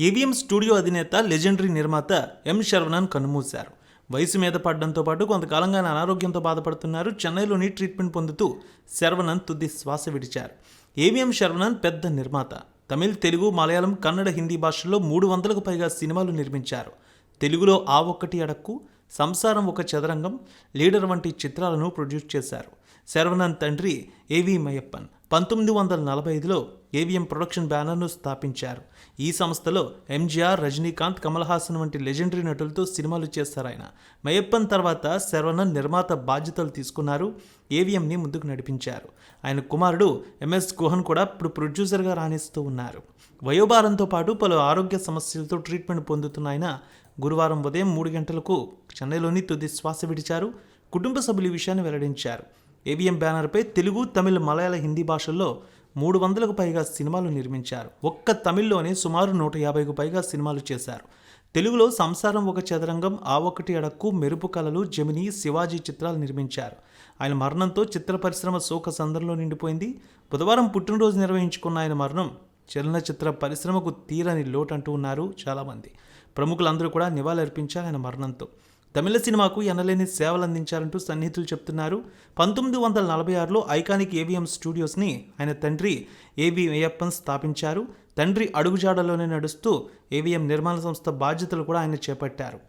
AVM studio అధినేత legendary నిర్మాత ఎం శర్వణన్ కన్నుమూశారు వయసు మీద పడడంతో పాటు కొంతకాలంగా అనారోగ్యంతో బాధపడుతున్నారు. చెన్నైలోని ట్రీట్మెంట్ పొందుతూ శర్వణన్ తుది శ్వాస విడిచారు. ఏవిఎం శర్వణన్ పెద్ద నిర్మాత. తమిళ్ తెలుగు మలయాళం కన్నడ హిందీ భాషల్లో మూడు వందలకు పైగా సినిమాలు నిర్మించారు. తెలుగులో ఆ ఒక్కటి అడక్కు సంసారం ఒక చదరంగం లీడర్ వంటి చిత్రాలను ప్రొడ్యూస్ చేశారు. శరవణన్ తండ్రి ఏవి మయప్పన్ పంతొమ్మిది వందల నలభై ఐదులో ఏవిఎం ప్రొడక్షన్ బ్యానర్ను స్థాపించారు. ఈ సంస్థలో ఎంజీఆర్ రజనీకాంత్ కమల్ హాసన్ వంటి లెజెండరీ నటులతో సినిమాలు చేస్తారు ఆయన. మయప్పన్ తర్వాత శరవణన్ నిర్మాత బాధ్యతలు తీసుకున్నారు. ఏవిఎంని ముందుకు నడిపించారు. ఆయన కుమారుడు ఎంఎస్ గుహన్ కూడా ఇప్పుడు ప్రొడ్యూసర్గా రాణిస్తూ ఉన్నారు. వయోభారంతో పాటు పలు ఆరోగ్య సమస్యలతో ట్రీట్మెంట్ పొందుతున్న ఆయన గురువారం ఉదయం మూడు గంటలకు చెన్నైలోని తుది శ్వాస విడిచారు. కుటుంబ సభ్యులు ఈ విషయాన్ని వెల్లడించారు. ఏబిఎం బ్యానర్పై తెలుగు తమిళ మలయాళ హిందీ భాషల్లో మూడు వందలకు పైగా సినిమాలు నిర్మించారు. ఒక్క తమిళ్ళోనే సుమారు నూట యాభైకు పైగా సినిమాలు చేశారు. తెలుగులో సంసారం ఒక చదరంగం ఆ ఒకటి అడక్కు మెరుపు కళలు జమిని శివాజీ చిత్రాలు నిర్మించారు. ఆయన మరణంతో చిత్ర పరిశ్రమ శోక సందర్లో నిండిపోయింది. బుధవారం పుట్టినరోజు నిర్వహించుకున్న ఆయన మరణం చలనచిత్ర పరిశ్రమకు తీరని లోటు అంటూ ఉన్నారు చాలామంది. ప్రముఖులందరూ కూడా నివాళులర్పించారు ఆయన మరణంతో. తమిళ సినిమాకు ఎనలేని సేవలు అందించారంటూ సన్నిహితులు చెప్తున్నారు. పంతొమ్మిది వందల నలభై ఆరులో ఐకానిక్ ఏవిఎం స్టూడియోస్ని ఆయన తండ్రి ఏవి అయ్యప్పన్ స్థాపించారు. తండ్రి అడుగుజాడలోనే నడుస్తూ ఏవిఎం నిర్మాణ సంస్థ బాధ్యతలు కూడా ఆయన చేపట్టారు.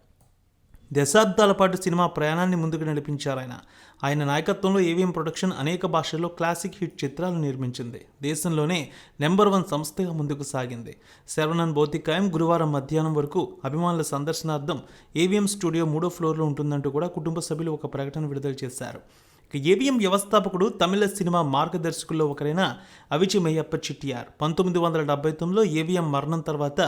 దశాబ్దాల పాటు సినిమా ప్రయాణాన్ని ముందుకు నడిపించారు ఆయన. ఆయన నాయకత్వంలో ఏవిఎం ప్రొడక్షన్ అనేక భాషల్లో క్లాసిక్ హిట్ చిత్రాలు నిర్మించింది. దేశంలోనే నెంబర్ వన్ సంస్థగా ముందుకు సాగింది. శరవణన్ భౌతికాయం గురువారం మధ్యాహ్నం వరకు అభిమానుల సందర్శనార్థం ఏవిఎం స్టూడియో మూడో ఫ్లోర్లో ఉంటుందంటూ కూడా కుటుంబ సభ్యులు ఒక ప్రకటన విడుదల చేశారు. ఇక ఏవిఎం వ్యవస్థాపకుడు తమిళ సినిమా మార్గదర్శకుల్లో ఒకరైన అవిచి మయ్యప్ప చిట్టియార్. పంతొమ్మిది వందల డెబ్బై తొమ్మిదిలో ఏవిఎం మరణం తర్వాత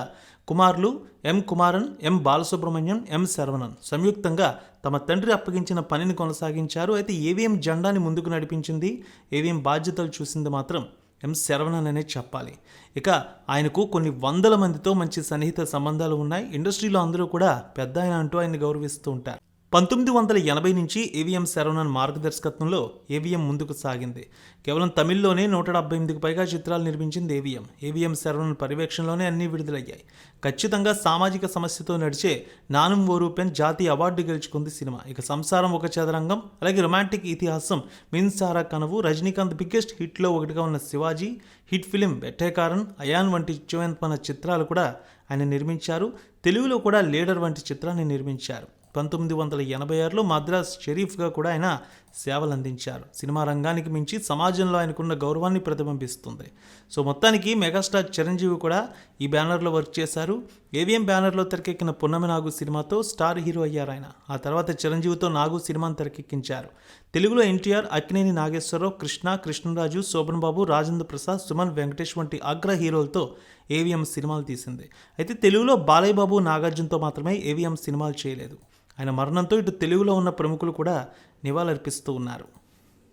కుమారులు ఎం కుమారన్ ఎం బాలసుబ్రహ్మణ్యం ఎం శరవణన్ సంయుక్తంగా తమ తండ్రి అప్పగించిన పనిని కొనసాగించారు. అయితే ఏవిఎం జెండాని ముందుకు నడిపించింది ఏవిఎం బాధ్యతలు చూసింది మాత్రం ఎం శరవణన్ అనే చెప్పాలి. ఇక ఆయనకు కొన్ని వందల మందితో మంచి సన్నిహిత సంబంధాలు ఉన్నాయి. ఇండస్ట్రీలో అందరూ కూడా పెద్ద ఆయన అంటూ ఆయన్ని గౌరవిస్తూ ఉంటారు. పంతొమ్మిది వందల ఎనభై నుంచి ఏవిఎం శరవణన్ మార్గదర్శకత్వంలో ఏవిఎం ముందుకు సాగింది. కేవలం తమిళ్ళోనే నూట డెబ్బై ఎనిమిదికి పైగా చిత్రాలు నిర్మించింది ఏవిఎం. ఏవిఎం శరవణన్ పర్యవేక్షణలోనే అన్నీ విడుదలయ్యాయి. ఖచ్చితంగా సామాజిక సమస్యతో నడిచే నానం ఓరూపెన్ జాతీయ అవార్డు గెలుచుకుంది సినిమా. ఇక సంసారం ఒక చదరంగం అలాగే రొమాంటిక్ ఇతిహాసం మిన్సారా కనవు రజనీకాంత్ బిగ్గెస్ట్ హిట్లో ఒకటిగా ఉన్న శివాజీ హిట్ ఫిలిం వెట్టేకారన్ అయాన్ వంటి చివెంతమైన చిత్రాలు కూడా ఆయన నిర్మించారు. తెలుగులో కూడా లీడర్ వంటి చిత్రాన్ని నిర్మించారు. పంతొమ్మిది వందల ఎనభై ఆరులో మద్రాస్ షరీఫ్గా కూడా ఆయన సేవలు అందించారు సినిమా రంగానికి మించి సమాజంలో ఆయనకున్న గౌరవాన్ని ప్రతిబింబిస్తుంది. సో మొత్తానికి మెగాస్టార్ చిరంజీవి కూడా ఈ బ్యానర్లో వర్క్ చేశారు. ఏవిఎం బ్యానర్లో తెరకెక్కిన పున్నమి నాగు సినిమాతో స్టార్ హీరో అయ్యారు ఆయన. ఆ తర్వాత చిరంజీవితో నాగు సినిమాను తెరకెక్కించారు. తెలుగులో ఎన్టీఆర్ అక్కినేని నాగేశ్వరరావు కృష్ణ కృష్ణరాజు శోభన్ బాబు రాజేంద్ర ప్రసాద్ సుమన్ వెంకటేష్ వంటి అగ్ర హీరోలతో ఏవిఎం సినిమాలు తీసింది. అయితే తెలుగులో బాలయ్య బాబు నాగార్జునతో మాత్రమే ఏవిఎం సినిమాలు చేయలేదు. ఆయన మరణంతో ఇటు తెలుగులో ఉన్న ప్రముఖులు కూడా నివాళులర్పిస్తూ ఉన్నారు.